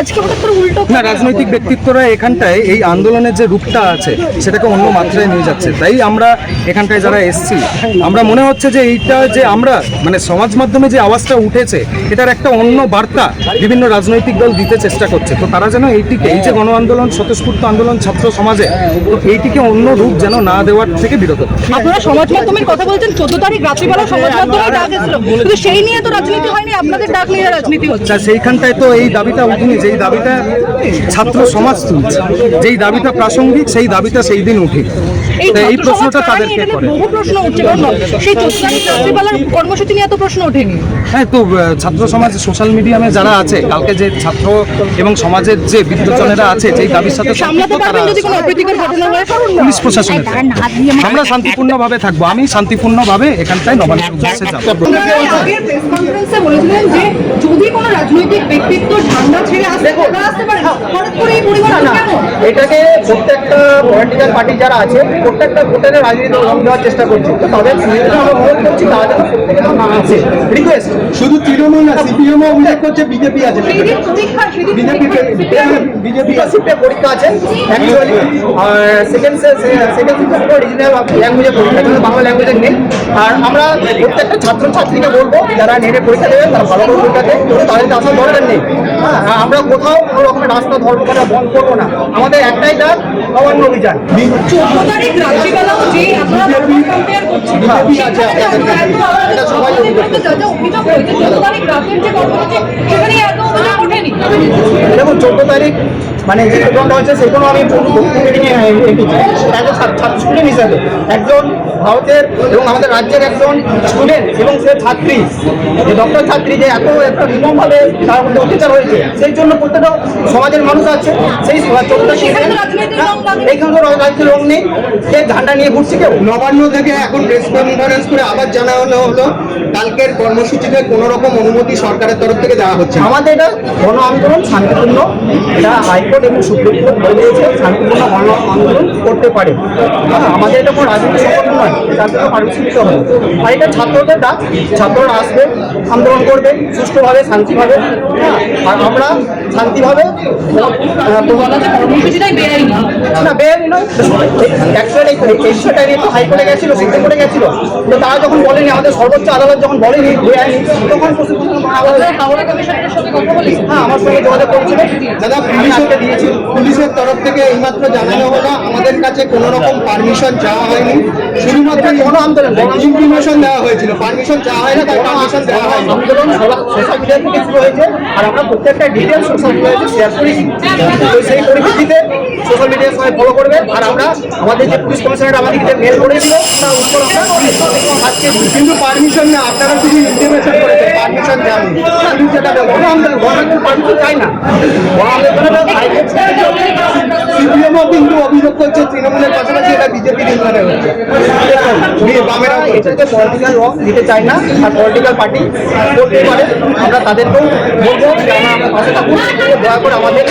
আজকে হঠাৎ করে উল্টো না রাজনৈতিক ব্যক্তিত্বরা এখানটায় এই আন্দোলনের যে রূপটা আছে সেটাকে অন্য মাত্রায় নিয়ে যাচ্ছে। তাই আমরা এখানটায় যারা এসছি আমরা মনে হচ্ছে যে এইটা যে আমরা মানে সমাজ মাধ্যমে যে আওয়াজটা উঠেছে এটার একটা অন্য বার্তা বিভিন্ন রাজনৈতিক দল দিতে চেষ্টা করছে। তো তারা যেন এইটিকে এই যে গণ আন্দোলন স্বতঃস্ফূর্ত আন্দোলন ছাত্র সমাজে তো এইটিকে অন্য রূপ যেন না দেওয়ার থেকে বিরত আপনারা সমাজ মাধ্যমের কথা বলছেন চোদ্দ তারিখ রাত্রিবেলা সমাজ মাধ্যমে ডাক এসেছিল। কিন্তু সেই নিয়ে তো রাজনীতি হয়নি আপনাদের ডাক নিয়ে রাজনীতি হচ্ছে। আচ্ছা সেইখানটায় তো এই দাবিটা উঠেনি যেই দাবিটা ছাত্র সমাজ তুলছে যেই দাবিটা প্রাসঙ্গিক সেই দাবিটা সেই দিন উঠে। এই প্রশ্নটা তাদেরকে করে। বহু প্রশ্ন উঠছে সেই চোদ্দ তারিখ রাত্রিবেলার কর্মসূচি নিয়ে এত প্রশ্ন ওঠেনি। হ্যাঁ তো ছাত্র সমাজ সোশ্যাল মিডিয়ামে যারা আছে কালকে যে ছাত্র এবং সমাজের যে বিদ্যুৎজনেরা আছে যেই দাবির সাথে হয়। পুলিশ প্রশাসনের আমরা শান্তিপূর্ণভাবে থাকব। আমি শান্তিপূর্ণভাবে এখানটায় নবান্ন উদ্দেশ্যে যাব। আগের প্রেস কনফারেন্সে বলেছিলেন যে যদি কোনো রাজনৈতিক ব্যক্তিত্ব ঠান্ডা ছেড়ে আসতে আসতে পারে হঠাৎ করে এই পরিবর্তন এটাকে প্রত্যেকটা পলিটিক্যাল পার্টি যারা আছে প্রত্যেকটা ভোটারের রাজনীতি রং দেওয়ার চেষ্টা করছে। তো তাদের আমরা করছি তারা যেন প্রত্যেকের আছে। রিকোয়েস্ট শুধু তৃণমূল না সিপিএমও উল্লেখ করছে বিজেপি আছে। পরীক্ষা বিজেপি বিজেপি শিফটে পরীক্ষা আছে। অ্যাকচুয়ালি আর সেকেন্ড সেকেন্ড শিফটে রিজনাল ল্যাঙ্গুয়েজে পরীক্ষা আছে বাংলা ল্যাঙ্গুয়েজে নেই আর আমরা প্রত্যেকটা ছাত্রছাত্রীকে বলব যারা নেটে পরীক্ষা দেবে তারা ভালো করে পরীক্ষা দেয় তাদেরকে আসার দরকার নেই। হ্যাঁ, আমরা কোথাও কোনো রকমের রাস্তা ধর্মঘটা বন্ধ করব না। আমাদের একটাই ডাক নবান্ন অভিযান। বিজেপি আছে, এটা সবাই দেখুন চোদ্দ তারিখ মানে যে ঘটনা হয়েছে সেগুলো আমি মিটিংয়ে একজন ছাত্র স্টুডেন্ট হিসাবে একজন ভারতের এবং আমাদের রাজ্যের একজন স্টুডেন্ট এবং সে ছাত্রী যে ডক্টর ছাত্রী যে এত একটা নির্মমভাবে তার মধ্যে অত্যাচার হয়েছে সেই জন্য প্রত্যেকটা সমাজের মানুষ আছে সেই রং এইখানে তো রাজনীতির রং নেই কে ঝান্ডা নিয়ে ঘুরছে কেউ? নবান্ন থেকে এখন প্রেস কনফারেন্স করে আবার জানানো হলো কালকের কর্মসূচিতে কোনো রকম অনুমতি সরকারের তরফ থেকে দেওয়া হচ্ছে আমাদের এটা গণ আন্দোলন শান্তিপূর্ণ এটা হাইকোর্ট এবং সুপ্রিম কোর্ট বলে দিয়েছে শান্তিপূর্ণ গণ আন্দোলন করতে পারে। আমাদের এটা কোনো রাজনীতি সংগঠন নয় তার জন্য পারমিশন দিতে হবে। আর এটা ছাত্রদের ডাক ছাত্ররা আসবে আন্দোলন করবে সুষ্ঠুভাবে শান্তিভাবে হ্যাঁ? আর আমরা শান্তিভাবে না বেআইনি নয় অ্যাকচুয়ালি এই নিয়ে তো হাইকোর্টে গেছিল সুপ্রিম কোর্টে গেছিল। তো তারা যখন বলেনি আমাদের সর্বোচ্চ আদালত যখন বলেনি বেআইনি তখন প্রশাসন আপনারা হাওড়া কমিশনের সাথে কথা বলেছেন হ্যাঁ আমার সঙ্গে যোগাযোগ করেছিল। দাদা আমি পুলিশের দিয়েছি। পুলিশের তরফ থেকে এইমাত্র জানানো হলো আমাদের কাছে কোনো রকম পারমিশন চাওয়া হয়নি। শুধুমাত্র গণ আন্দোলন, আন্দোলন। ইনফরমেশন দেওয়া হয়েছিল। পারমিশন চাওয়া হয় না তাই পারমিশন দেওয়া হয়নি। আন্দোলন সোশ্যাল মিডিয়া থেকে শুরু হয়েছে। আর আমরা প্রত্যেকটা ডিটেলস সোশ্যাল মিডিয়াতে শেয়ার করেছি। তো সেই পরিপ্রেক্ষিতে সোশ্যাল মিডিয়া সবাই ফলো করবে। আর আমরা আমাদের যে পুলিশ কমিশনার আমাদেরকে মেল করে দিল তার উত্তর আমরা আজকে কিন্তু পারমিশন না আপনারা শুধু ইনফরমেশন করেছেন। পারমিশন যেটা গণ পারমিশন চাই না। সিপিএমও কিন্তু অভিযোগ করছে তৃণমূলের পাশাপাশি এটা বিজেপির ইন্ধনে হচ্ছে। বি- বামেরা এটাকে পলিটিক্যাল রং দিতে চাই না আর পলিটিক্যাল পার্টি করতে পারে। আমরা তাদেরকেও বলব যে আমরা পাশে থাকুন। দয়া করে আমাদের